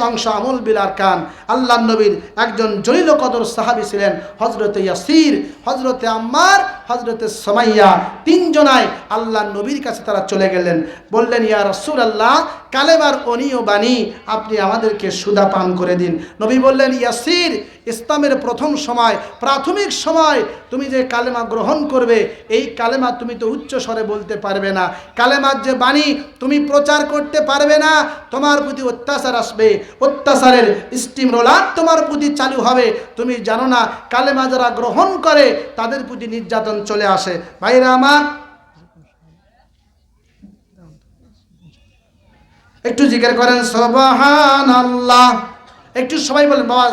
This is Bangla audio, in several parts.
অংশ আমল বিলার কান আল্লাহ নবীর একজন জলিল কদর সাহাবি ছিলেন হজরতে ইয়াসির হজরতে আম্মার হজরতে সমাইয়া তিনজনায় আল্লাহ নবীর কাছে তারা চলে গেলেন। বললেন, ইয়া রসুল আল্লাহ কালেমার অনিয় বাণী আপনি আমাদেরকে সুদা পান করে দিন। নবী বললেন, ইয়াসির, ইসলামের প্রথম সময়, প্রাথমিক সময় তুমি যে কালেমা গ্রহণ করবে, এই কালেমা তুমি তো উচ্চ স্বরে বলতে পারবে না। কালেমার যে বাণী তুমি প্রচার করতে পারবে না, তোমার প্রতি অত্যাচার আসবে। অত্যাচারের স্টিম রোলার তোমার প্রতি চালু হবে। তুমি জানো না, কালেমা যারা গ্রহণ করে, তাদের প্রতি নির্যাতন চলে আসে। ভাইরা আমার একটু জিজ্ঞেস করেন সবাহান আল্লাহ একটু সবাই বলেন বাবা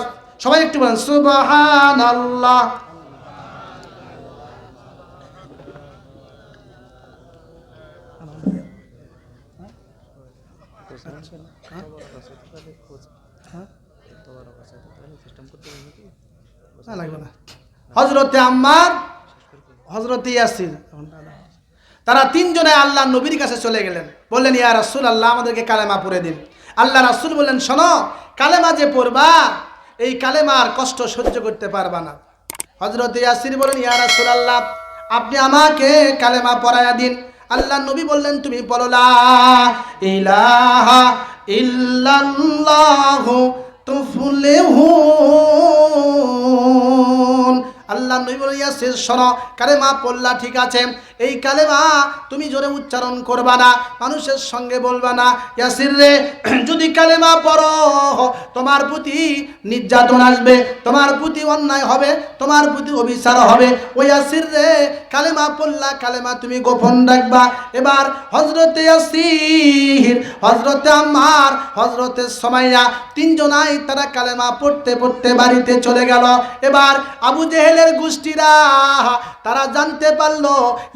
সবাই একটু বলেন সুবাহান আল্লাহ হজরতে আম্মার হজরতে ইয়াসির। তারা তিনজনে আল্লাহ নবীর কাছে চলে গেলেন। বললেন, ইয়া রাসুল আল্লাহ আমাদেরকে কালেমা পড়ে দিন। আল্লাহ রাসুল বললেন, শোনো, কালেমা যে পড়বা, এই কালেমার কষ্ট সহ্য করতে পারবা না। হজরত ইয়াসির বলেন ইয়া রাসুল আল্লাহ আপনি আমাকে কালেমা পড়ায়া দিন। আল্লাহ নবী বললেন, তুমি বলো, লা ইলাহা ইল্লাল্লাহু তুফলিহুন নবী বলে ইয়াসির শোনো কালেমা পড়লা, ঠিক আছে। এই কালেমা তুমি জোরে উচ্চারণ করবা না, মানুষের সঙ্গে বলবা না। ইয়াসির রে, যদি কালেমা পড়ো, তোমার প্রতি নির্যাতন আসবে, তোমার প্রতি অন্যায় হবে, তোমার প্রতি অবিচার হবে। ওই ইয়াসির রে, কালেমা পড়লা, কালেমা তুমি গোপন রাখবা। এবার হজরতে ইয়াসির হজরতে আম্মার হজরতে সমাইয়া তিনজনাই তারা কালেমা পড়তে পড়তে বাড়িতে চলে গেল। এবার আবু জেহেলের গোষ্ঠীরা তারা জানতে পারল,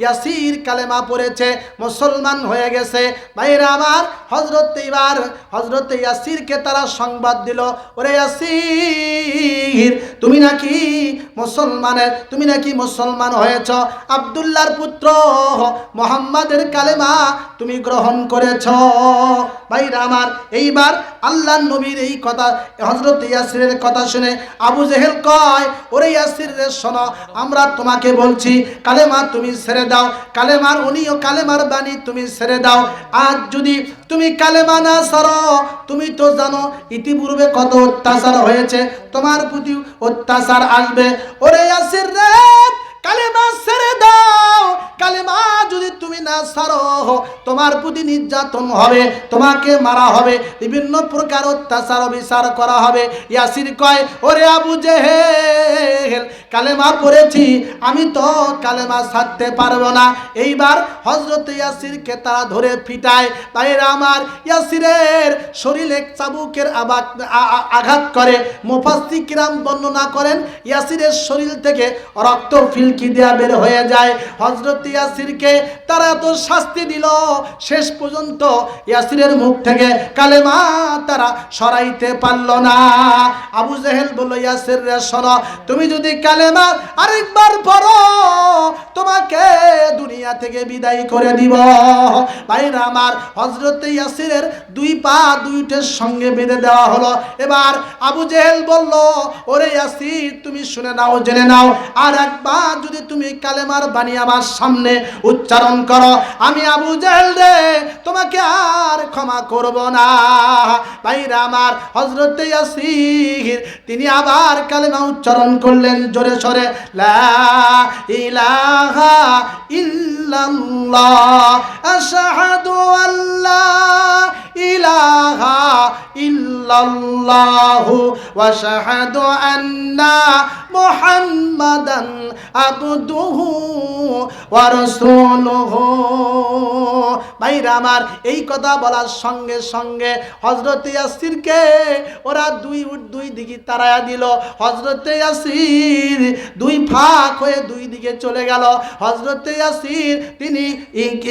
ইয়াসির কালেমা পড়েছে, মুসলমান হয়ে গেছে। ভাইরা আমার হজরত এবার হজরত ইয়াসিরকে তারা সংবাদ দিল। ওরে ইয়াসির, তুমি নাকি মুসলমানের, তুমি নাকি মুসলমান হয়েছ? আবদুল্লাহর পুত্র, মোহাম্মদের কালেমা তুমি গ্রহণ করেছ। ভাইরা আমার, এইবার আল্লাহ নবীর এই কথা হজরত ইয়াসিরের কথা শুনে আবু জেহেল কয়, ওরে ইয়াসির রে শোনো আমরা তোমাকে বলছি, কালেমা তুমি ছেড়ে দাও। কালেমার উনিও কালেমার বাণী তুমি ছেড়ে দাও। আজ যদি তুমি কালেমা না সারো তুমি তো জানো ইতিপূর্বে কত অত্যাচার হয়েছে, তোমার প্রতি অত্যাচার আসবে। ওরে আসির রে, কালেমা ছেড়ে দাও। কালেমা যদি তুমি না ছাড়ো তোমার প্রতি নির্যাতন হবে, তোমাকে মারা হবে, বিভিন্ন প্রকার অত্যাচার বিচার করা হবে। ইয়াসির কয়, ওরে আবু জেহেল, কালেমা পড়েছি, আমি তো কালেমা ছাড়তে পারব না। এইবার হজরত ইয়াসিরকে তারা ধরে ফিটায় বাইরে আমার, ইয়াসিরের শরীরে চাবুকের আবাক আঘাত করে। মোফাস্তি কিরাম বর্ণনা করেন, ইয়াসিরের শরীর থেকে রক্ত ফিলকি দেয়া বের হয়ে যায়। হজরত ইয়াসিরকে তারা এত শাস্তি দিল। শেষ পর্যন্ত ইয়াসিরের মুখ থেকে কালেমা তারা সরাইতে পারল না। আবু জেহেল বলল, ইয়াসির রে, শোনো, তুমি যদি কালেমা আরেকবার পড়ো, তোমাকে দুনিয়া থেকে বিদায় করে দিব। ভাইরা আমার হজরত ইয়াসিরের দুই পা দুইটের সঙ্গে বেঁধে দেওয়া হলো। এবার আবু জেহেল বলল, ওরে ইয়াসির, তুমি শুনে নাও, জেনে নাও, আর একবার যদি তুমি কালেমার বাণী আমার সামনে উচ্চারণ করো, আমি আবু জেহেল তোমাকে আর ক্ষমা করব না। ভাইরা আমার হজরত ইয়াসির, তিনি আবার কালেমা উচ্চারণ করলেন জোরে সরে, লা ইলাহা ইল্লাল্লাহ, আশহাদু আল্লা ইলাহা ইল্লাল্লাহু, ওয়া আশহাদু আন্না মুহাম্মাদান আবদুহু ওয়া রাসূলুহু। ভাইরা আমার, এই কথা বলার সঙ্গে সঙ্গে হজরত ইয়াসিরকে ওরা দুই উট দুই দিকে তারায়া দিল। হজরত ইয়াসির দুই ফাঁক হয়ে দুই দিকে চলে গেল। হজরত ইয়াসির, তিনি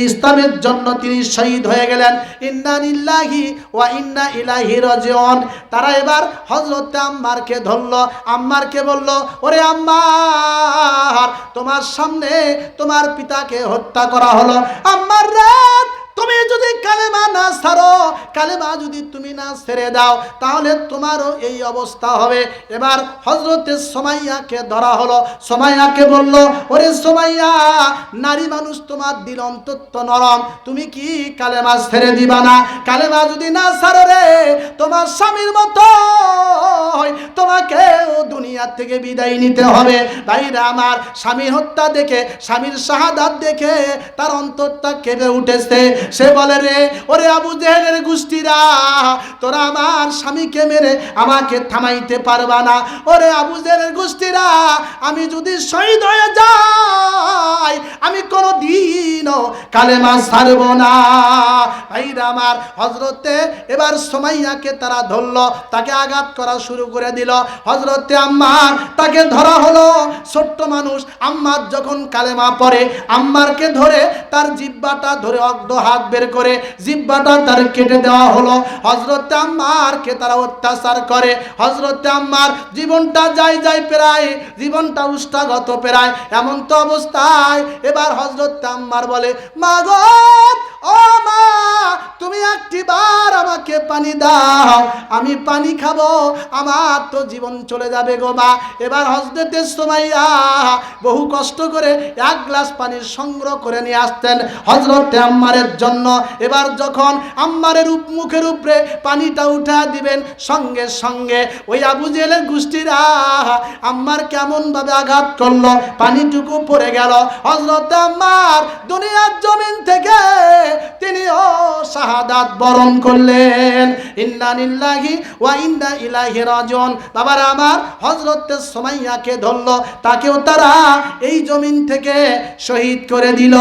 ইসলামের জন্য তিনি শহীদ হয়ে গেলেন। ইন্না নিল্লাহি ওয়া ইন্না ইলাহি রাজিউন। তারা এবার হজরত আম্মারকে ধরল। আম্মারকে বলল ওরে আম্মার তোমার সামনে তোমার পিতাকে হত্যা করা হলো। আমার রাত তুমি যদি কালেমা না ছাড়ো কালেমা যদি তুমি না ছেড়ে দাও, তাহলে তোমারও এই অবস্থা হবে। এবার হজরতে সোমাইয়াকে ধরা হলো। সোমাইয়াকে বলল, ওরে সোমাইয়া, নারী মানুষ তোমার দিল অন্তত নরম। তুমি কি কালেমা ছেড়ে দিবা না? কালেমা যদি না ছাড়ো রে, তোমার স্বামীর মতো তোমাকেও দুনিয়া থেকে বিদায় নিতে হবে। ভাইরা আমার স্বামী হত্যা দেখে, স্বামীর শাহাদাত দেখে তার অন্তরটা কেঁপে উঠেছে। সে বলে রে, ওরে আবু জেহেলের গোষ্ঠীরা, তোরা আমার স্বামীকে মেরে আমাকে থামাইতে পারবা না। ওরে আবু জেহেলের গোষ্ঠীরা, আমি যদি শহীদ হয়ে দিনও কালেমা ছাড়ব না। ভাইরা আমার হজরতে এবার সোমাইয়াকে তারা ধরলো, তাকে আঘাত করা শুরু করে দিল। হজরতে আম্মার, তাকে ধরা হলো। ছোট্ট মানুষ, আম্মার যখন কালেমা পড়ে, আম্মারকে ধরে তার জিব্বাটা ধরে অগ্ধ হাত বের করে, জিব্বাটা তার কেটে দেওয়া হলো। হজরতে আম্মারকে তারা অত্যাচার করে। হজরতে আম্মার, জীবনটা যাই যাই প্রায়, জীবনটা উষ্ঠাগত প্রায়। এমন তো অবস্থায়, এবার হজরত আম্মার বলে গো ও মা, তুমি আমাকে পানি দাও। আমি পানি খাব, আমার তো জীবন চলে যাবে গো মা। এবার হজরতের সোমাইয়া বহু কষ্ট করে এক গ্লাস পানির সংগ্রহ করে নিয়ে আসতেন হজরত আম্মারের জন্য। এবার যখন আম্মারের মুখের উপরে পানিটা উঠা দিবেন সঙ্গে সঙ্গে, ওই আবু জেলের গোষ্ঠীরা আম্মার কেমন ভাবে আঘাত করল, পানিটুকু পড়ে গেল। হজরত আম্মার দুনিয়ার জমিন থেকে তিনি ও শাহাদাত বরণ করলেন। ইন্না নিল্লাহি ওয়া ইন্না ইলাইহি রাজিউন। বাবার, আমার হযরত সুমাইয়াকে ধরল, তাকেও তারা এই জমিন থেকে শহীদ করে দিল।